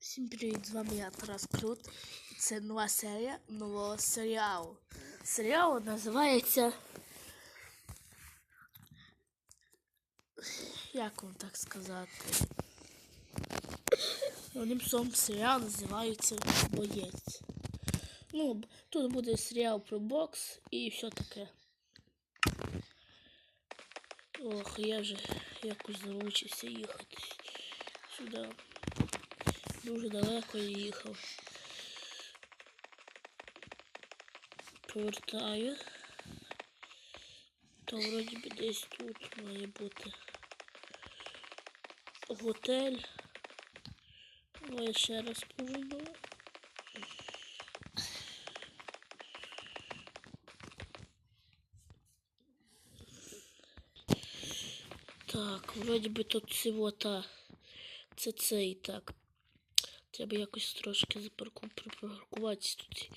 Всім привіт, з вами я Тарас Крут. І це нова серія нового серіалу. Серіал називається. Як вам так сказати? Одним словом, серіал називається Боєць. Ну, тут буде серіал про бокс і все таке. Ох, я вже якось залучився їхати сюди. Дуже далеко їхав. Повертаю. То вроді би десь тут має бути готель. Ой, я ще раз пожену. Так, вроді би тут всього та. Це цей так. Треба якось трошки запарку припаркуватися тут.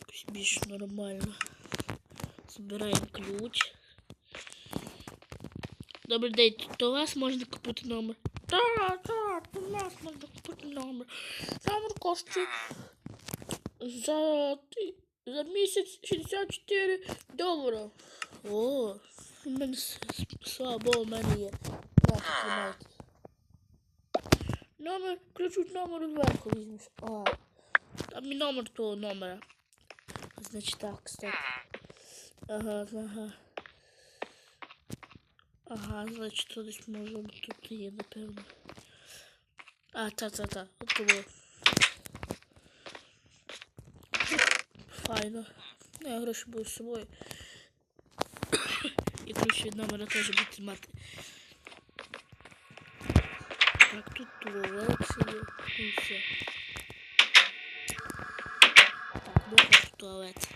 Якось більш нормально. Збираємо ключ. Добрий день, тут у вас можна купити номер? Так, так, у нас можна купити номер. Номер коштує за, за місяць 64 долара. О, у мене, с- с- слава Богу, у мене є. Номер, ключуть номер зверху візьмеш. А, там і номер того номера. Значить так, кстати. Ага, ага. Ага, значить, то десь може тут є, напевно. А, та-та-та, от того. Файно. Ну, я гроші буду з собою. І ключ від номера теж будете мати. Так, тут туалет. І. Так, де ваш туалет?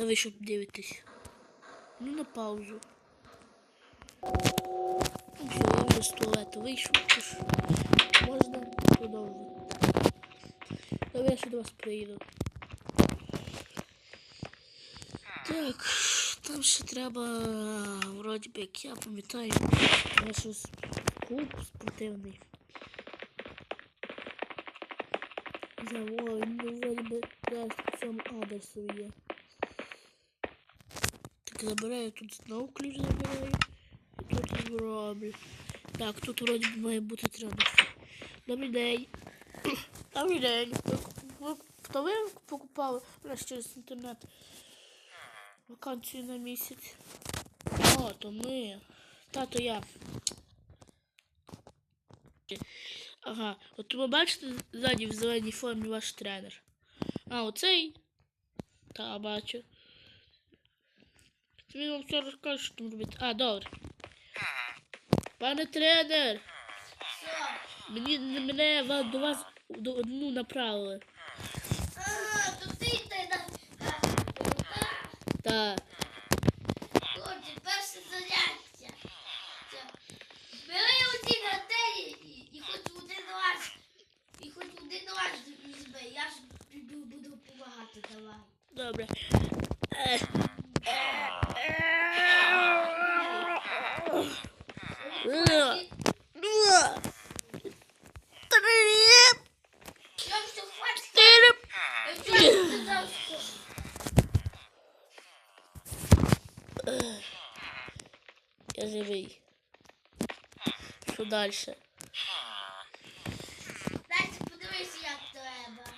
А ви що дивитесь? Ну на паузу. Ну все, я вже з туалету вийшов, тож можна. Давай я до вас приїду. Так, там ще треба, вроді би, як я пам'ятаю, я щось клуб спортивний. Завой, ну вроді би десь по цьому адресу є. Так забираю тут знову ключ забираю. І тут зроблю. Так, тут вроді би має бути тренер. Добрий день. Добрий день. Ви, ви, то ви покупали у нас через інтернет вакансію на місяць? О, то ми. Тато я. Ага, от ви бачите ззаді в зеленій формі ваш тренер. А, оцей? Та, бачу. Він вам все розкаже, що там робити. А, добре. Пане тренер! Мені, мене ва- до вас до одну направили. А, то ти йде на Та. Що далі? Дайте подивися, як треба.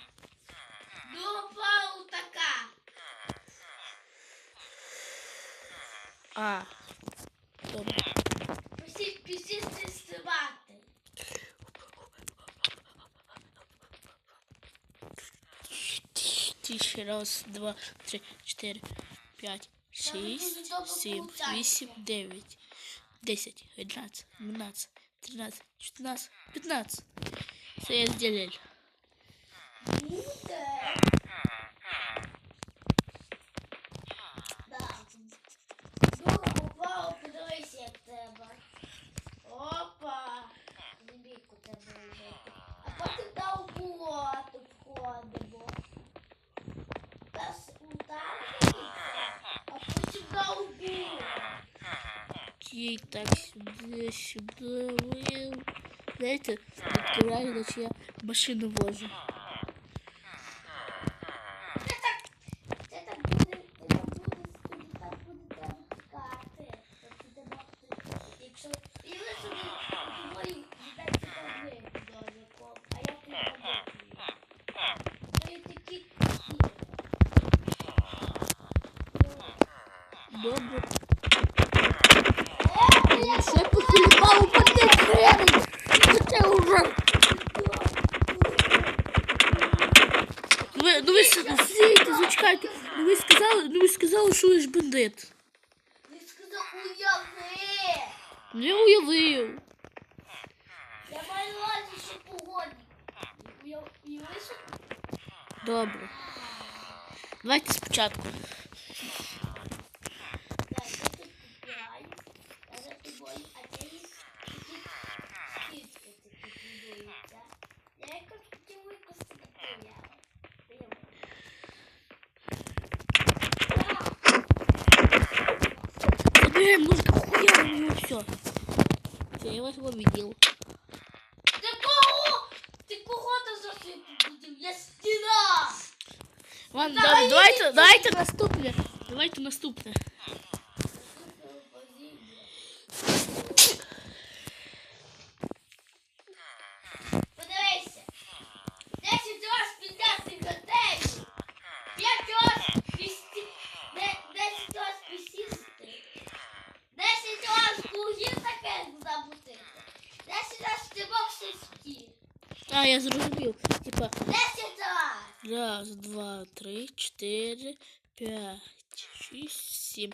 Друга пау така. А. Добре. Всі пісні стрибати. Тише, раз, два, три, чотири, п'ять, шість, сім, вісім, дев'ять, десять, одинадцять, дванадцять, Тринадцять, чотирнадцять, п'ятнадцять. Це я зробив. Буде. Так. Друга попала, подивися, як треба. Опа. Дебійку треба робити. А потім на болото входимо. Пес удариться, а потім на обу. Ті, так, сюди, сюди, вил. Знаєте, знаете, наче я машину вожу. Це так, це так буде, це так буде, тоді так буде там карти. Тобто де бачите, якщо, і ви собі тобою віддайте там домиком, а я тут подобаю. Це такі ті. Добре. Е, я Ще похилював по 5 гривень. Це вже. Ну ви, ну ви с- стійте, зачекайте. Ну ви сказали, ну ви сказали, що ви ж бандит. Він сказав, уяви. Не уявив. Я маю на увазі, що погодні. Уяв- Уяви, що Добре. Давайте спочатку. Так, я тут підбираю. Я за тобою, а це їх такі кістки такі будуються. Я якось хотів використати появи. Забираем ножка хуя у него все. Все, я вас увидел. Ти сісти. А, я зрозумів. Типа, 10 раз. раз, два, три, чотири, п'ять, шість, сім,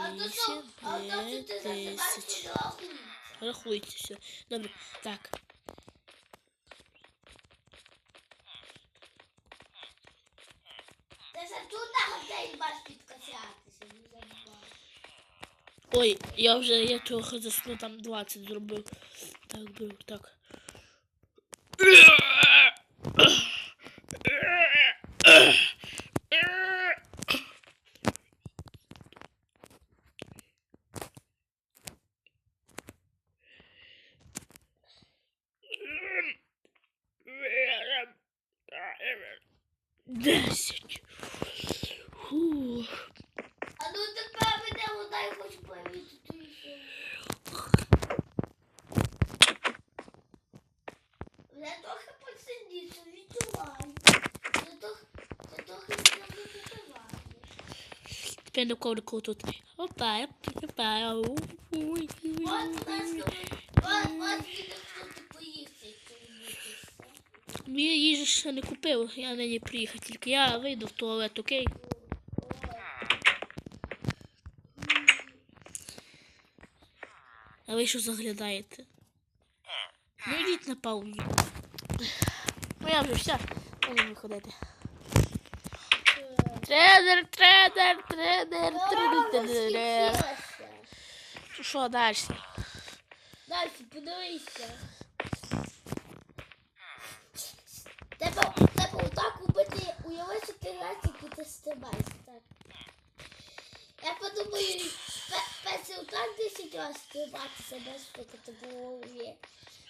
А то що, вісім, а то що ти дев'ять, засипаєш десять. туди рахується. Рахуйте все. Добре. Так. Ти ж тут на готелі маєш підкачатися, не забувай. Ой, я вже я трохи засну, там 20 зробив. Так, беру, так. Десять. Фух. А ну тепер мене вода і хочу повітря. Я трохи посидіти, відчуваю. Я трохи, я трохи не випиваю. Тепер на коврику тут. Опа, опа, у, ой, От у нас тут, от, от їде хто поїсти, якщо ви Ну, їжі ще не купив, я на ній приїхав, тільки я вийду в туалет, окей? А ви що заглядаєте? Ну йдіть на паузу. Ну я вже все, можна виходити. Тренер, тренер, тренер, тренер, тренер. Що далі? Далі, подивися. Треба, треба отак робити, уяви, що ти графіку ти стрибаєш, так. Я подумаю, пе- перший отак 10 разів стрибати себе, поки ти голові.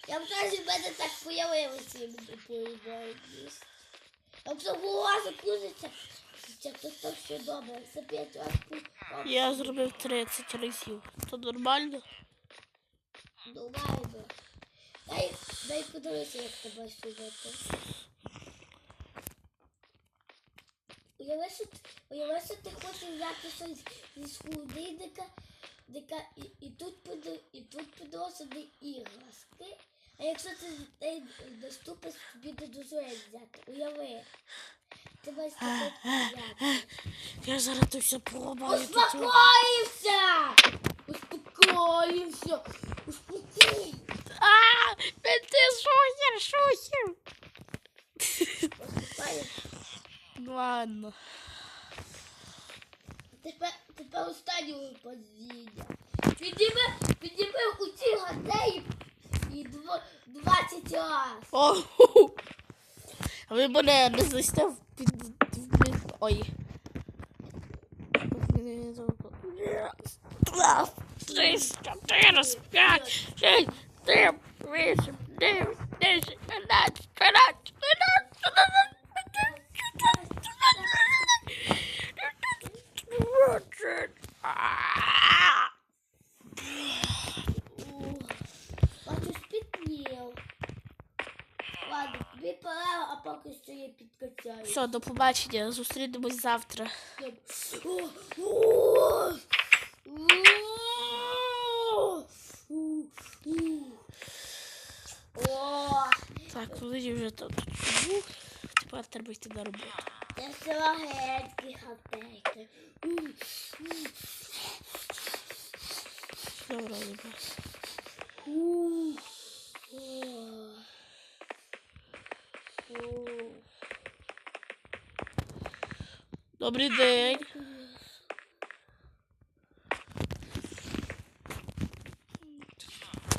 Я б каже, в мене так появилося, я буду поїбаюсь. Якщо голова закружиться, це то то все добре, за 5 разів. Я зробив 30 разів. То нормально? Нормально. Дай, дай подивися, як тебе сюди. Уяви, що, ти- уяви, що ти хочеш взяти щось зі холодильника, дека- і, і тут поди, і тут підносити іграшки. А якщо ти доступиш, тобі не дозволять взяти. Уяви. Ти маєш таке взяти. Я зараз то все пробую. Успокоївся! Успокоївся! Успокій! А, ти шухер, шухер. Успокоївся. Ну ладно. Тепер, тепер останнє падіння. Підніми, підніми у ці гадеї і дво, 20 раз. О, а ви мене не застав під... під- Ой. Два, три, чотири, п'ять, шість, сім, вісім, дев'ять, десять, одинадцять, тринадцять, чотирнадцять, А! Бачу, спітнів. Ладно, тобі пора, а поки що я підкачаю. Все, до побачення. Зустрінемось завтра. О, о, о, о. Так, тоді вже тут. Ну, Тепер треба йти на роботу. Це сигаретки хапейки. Все робимо. Добрий день.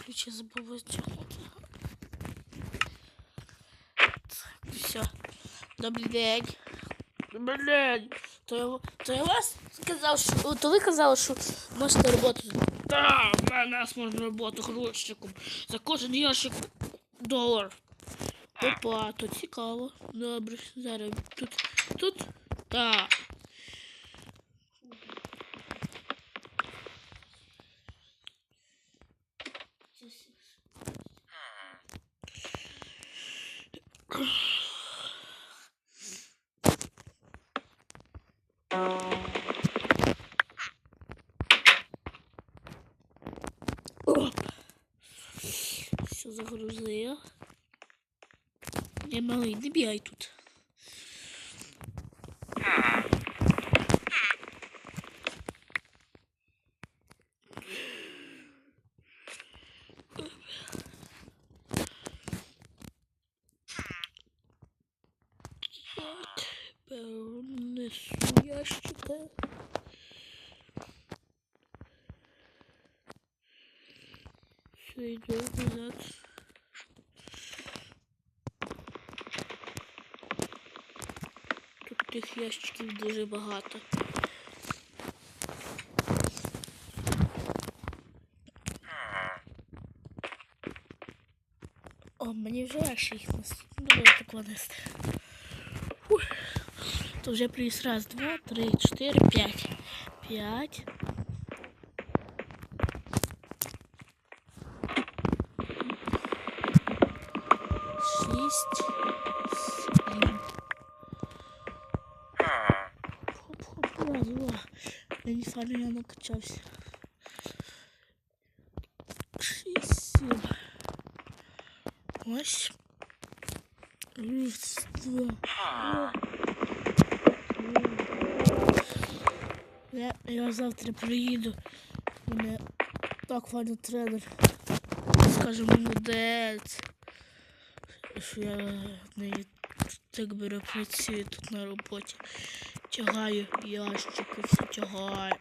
Ключі забула тягнути. Так, все. Добрий день. Добрий день. То то я вас сказав, що то ви казали, що можете роботу. Так, в нас можна роботу грузчиком. За кожен ящик долар. Опа, то цікаво. Добре, зараз тут. Тут? Так. Оп. Все загрузив. Не малий, не бігай тут. Так, перенесу ящика. Все, йду назад. Тут тих ящиків дуже багато. О, мені вже легше їх нести. Ну, Давай так нести. Фух. То вже плюс раз, два, три, чотири, п'ять. П'ять. Мені я накачався. Шість, сім. Ось. Раз, два. Я, я завтра приїду. У мене так файно тренер. Скаже молодець. Що я в неї так бере працюю тут на роботі. Тягаю ящики, все тягаю.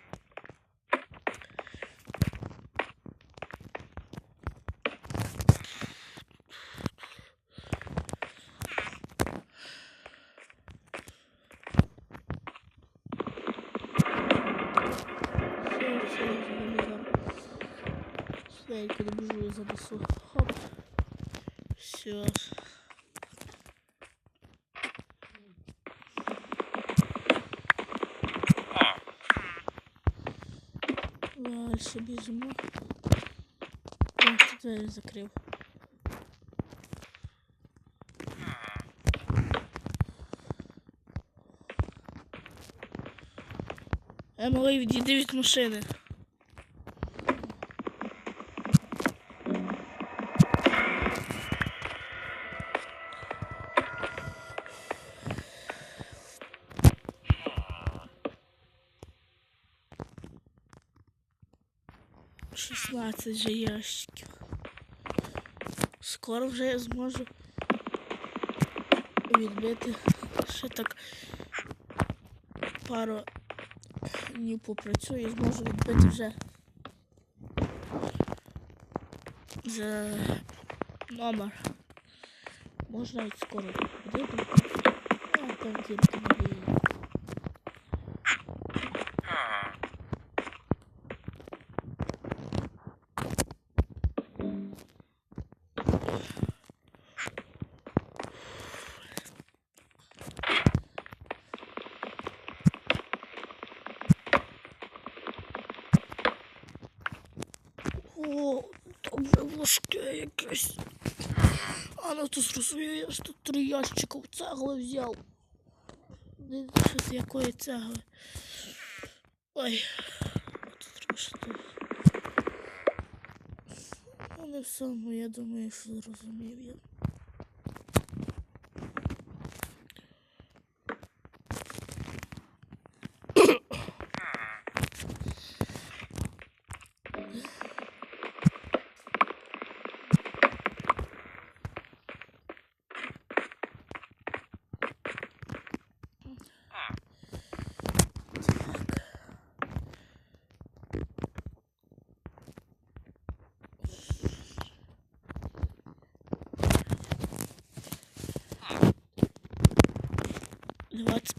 Все, все, залізам. Швейку добіжу занесу. Хоп. Все. Дальше біжимо. Ох, тут двері закрив. Е, малий, відійди від машини. Шістнадцять же ящиків. Скоро вже я зможу відбити ще так пару днів попрацюю і зможу відбити вже за номер. Можна навіть скоро відбити. Я там тільки не вірю. якесь. А ну то зрозумів, я ж тут три ящика в цегли взяв. Що з якої цегли? Ой, тут трошки. Ну не все, ну я думаю, що зрозумів я.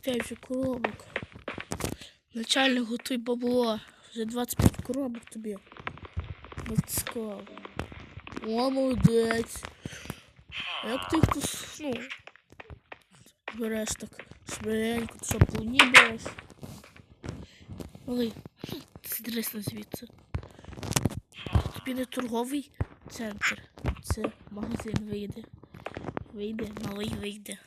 Двадцять п'ять вже коробок. Начальник готуй бабло. Вже 25 коробок тобі. Натискав. О, молодець. Як ти їх ну, береш так швиденько, ти що повні береш? Малий, здрисни звідси. Тобі не торговий центр. Це магазин вийде. Вийде, малий вийде.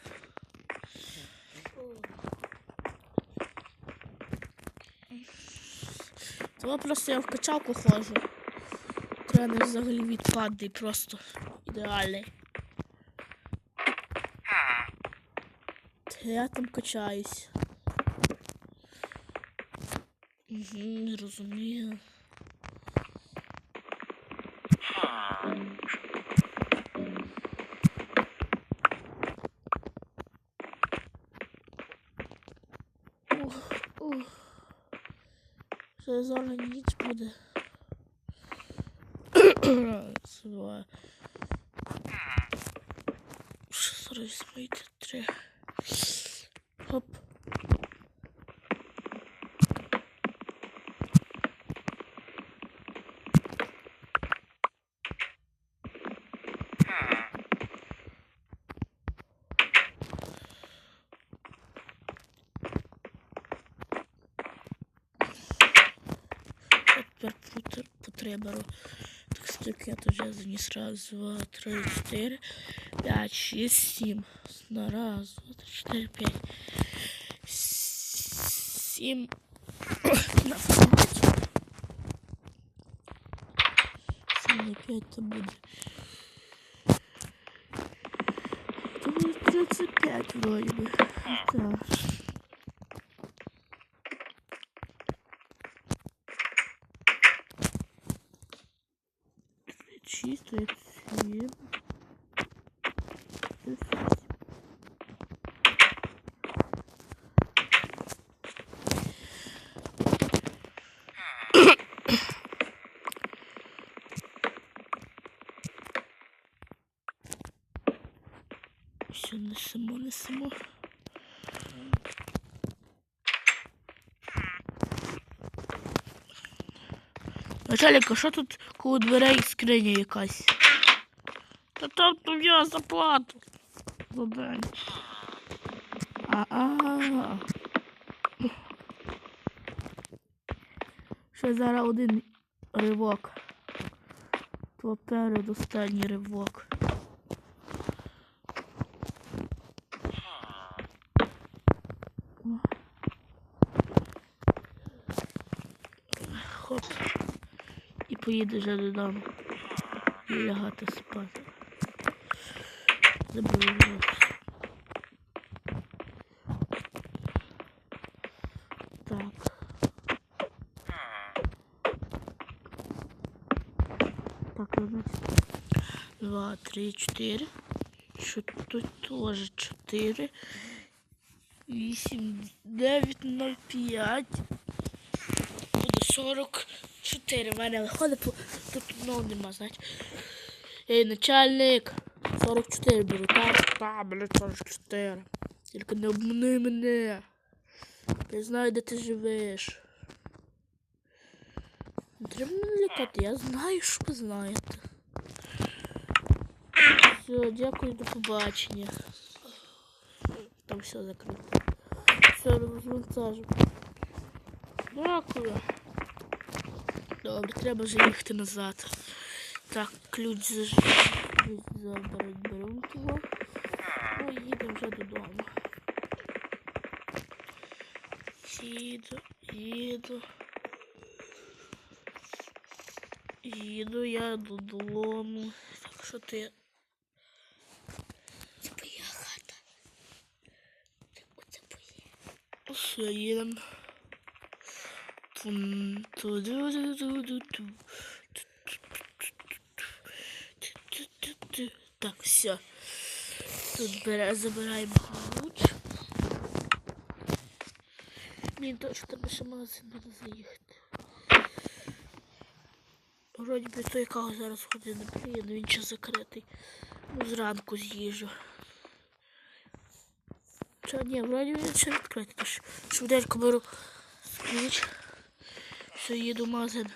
Того просто я в качалку ходжу. Крани взагалі відпадний, просто ідеальний. Та Я там качаюсь. Угу, не розумію. Зараз ніч буде. Раз, два. Зараз три. путер потреберу. Так скільки я тут вже заніс? Раз, два, три, чотири, п'ять, шість, сім. На раз, два, три, чотири, п'ять. Сім. На п'ять. Сім на п'ять це буде. Це буде 35 вроді би. Так. 38. Все, несемо, несемо. Начальник, а що тут коло дверей скриня якась? Та там я заплату. За день. А-а. Ще зараз один ривок. Поперед останній ривок. Хоп. І поїде вже додому. І лягати спати. Забув. Так. Так, значит. Два, три, четыре. Що тут теж чотири. Вісім, дев'ять, ноль, п'ять. Буде сорок чотири. В мене виходить, тут одного нема, значить. Ей, начальник. 44 беру, так? Так, блядь, 44. Тільки не обмани мене. Я знаю, де ти живеш. Не треба мене лякати, я знаю, що ви знаєте. Все, дякую, до побачення. Там все закрито. Все, розвантажу. Дякую. Добре, треба вже їхати назад. Так, ключ заж... заберуть, беремо того. Ну, їдемо вже додому. Їду, їду. Їду я додому. Так що ти. Це моя хата. Це оце моє. Все, їдемо. Ту-ду-ду-ду-ду-ду. Так, все. Тут забираємо ключ. Блін, точно треба ще магазин треба заїхати. Вроді би той кого зараз години приїде, він ще закритий. Ну, зранку з'їжджу. Чи ні, вроді він ще відкритий. Швиденько беру ключ. Все, їду в магазин.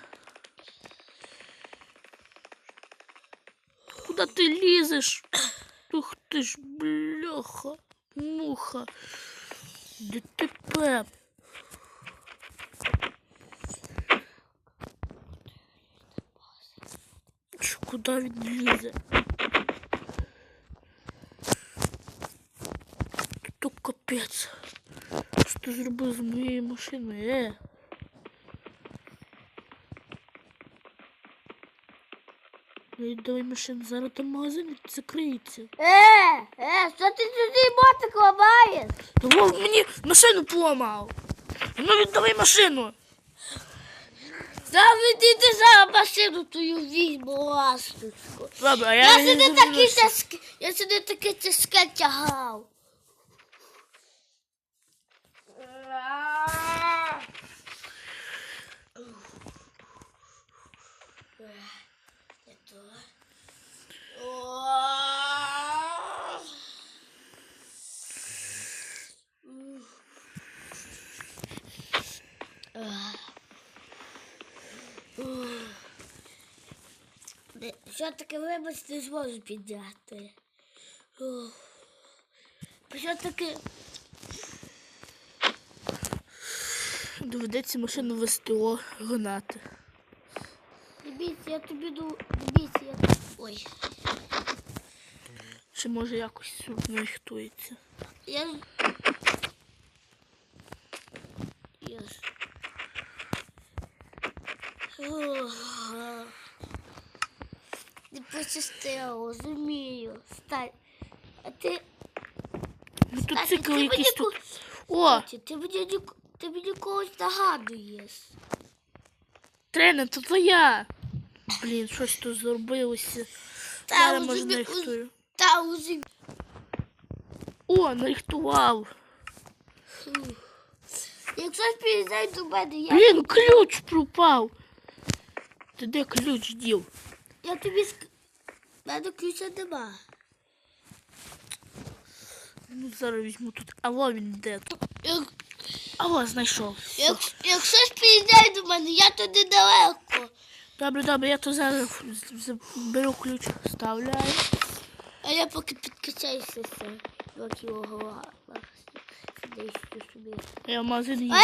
Куда ти лізеш? Ух ти ж, бляха, муха. ДТП. Чи куди він лізе? То капець. Що ти зробив з моєю машиною? Е? Ну і давай машину, зараз там магазин закриється. Е, е, що ти сюди мотик ламаєш? Тому мені машину поламав. Ну віддавай машину. Заведи ти за машину твою візьму ласточку. Добре, а Я я, сюди не такі дивлюся. тяжкі, я сюди таке тяжке тягав. Що таке вибач, не зможу підняти. Що таке? Доведеться машину в СТО гнати. Дивіться, я тобі ду... Дивіться, я... Ой. Чи може якось суд не рихтується. Я... ж- Ох. Пощастило, розумію. Стань. А ти... Мотоцикл ти якийсь тут. О, Ти, мені, ні- ти мені когось нагадуєш. тренер, це твоя. Блін, щось тут зробилося. Та, Зараз може нарихтую. Та уже О, нарихтував. Якщо ж приїжджай до мене, я, Блін, ключ пропав. Ти де ключ дів? я тобі ск... Мене ключа нема. Ну, зараз візьму тут. Алло, він де тут? Як, Алло, знайшов. Як, якщо ж приїжджай до мене, я туди далеко. Добре, добре, я то зараз беру ключ, вставляю. А я поки підкачаюся все. Його голова. Десь собі. Я магазин їду.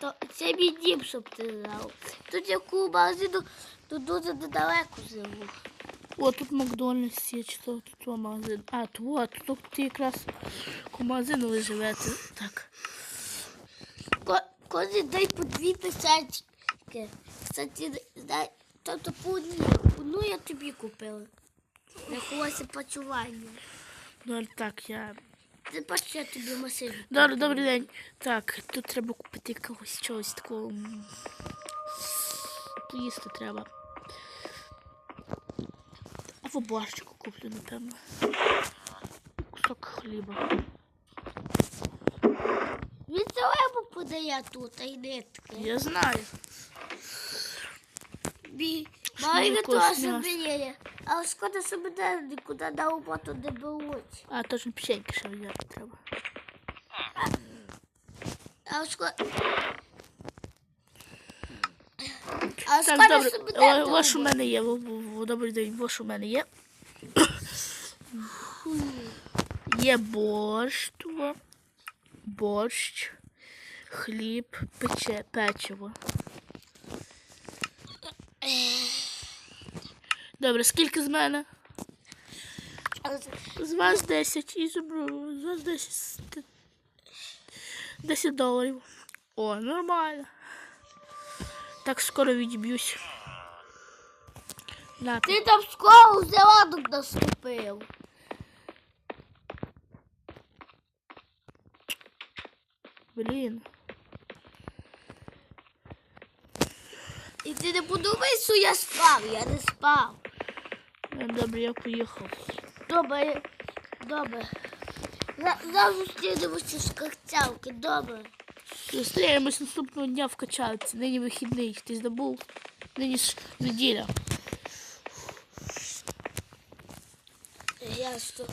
То, це мій дім, щоб ти знав. Тут яку магазину, тут дуже недалеко живу. О, тут Макдональдс є, чи то тут магазин. А, тут, тут ти якраз у магазину ви живете. Так. Ко- Кожен день по дві писачки. Кстати, знай, тобто по одній. Одну я тобі купила. Рахувалося почування. Ну, так, я. Бачиш, я тобі машину. Добре, добрий день. Так, тут треба купити якогось чогось такого. м, Поїсти треба. Або борщику куплю, напевно. Кусок хліба. Він зелебу подає тут, а й нитки. Я знаю. Бі. Має теж біє. Але шкода, що мене нікуди на роботу не беруть. А, точно печеньки ще взяти треба. А шкода... А Так, добре. мене у мене є. Добрий день, ось у мене є. Є борщ, борщ, хліб, пече, печиво. Добре, скільки з мене? З вас 10 і забру. З вас 10. 10 доларів. О, нормально. Так скоро відіб'юсь. На, Ти там школу взяла тут наступив. блін. І ти не подумай, що я спав, я не спав. Добре, я поїхав. Добре, добре. За- Завжди зустрінемося з картявки, добре. Зустрінемось наступного дня в качалці. Нині вихідний. Ти забув? Нині ж неділя. Я що?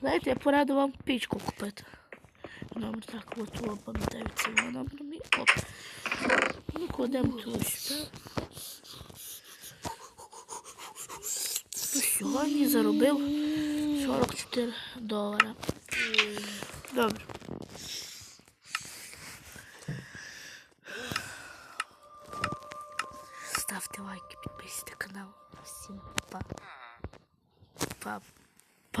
Знаєте, я порадив вам пічку купити. Номер так, от пам'ятаю цей номер мій. Оп. Ну, кладемо тут сюди. Ну, Сьогодні заробив 44 долара. Добре.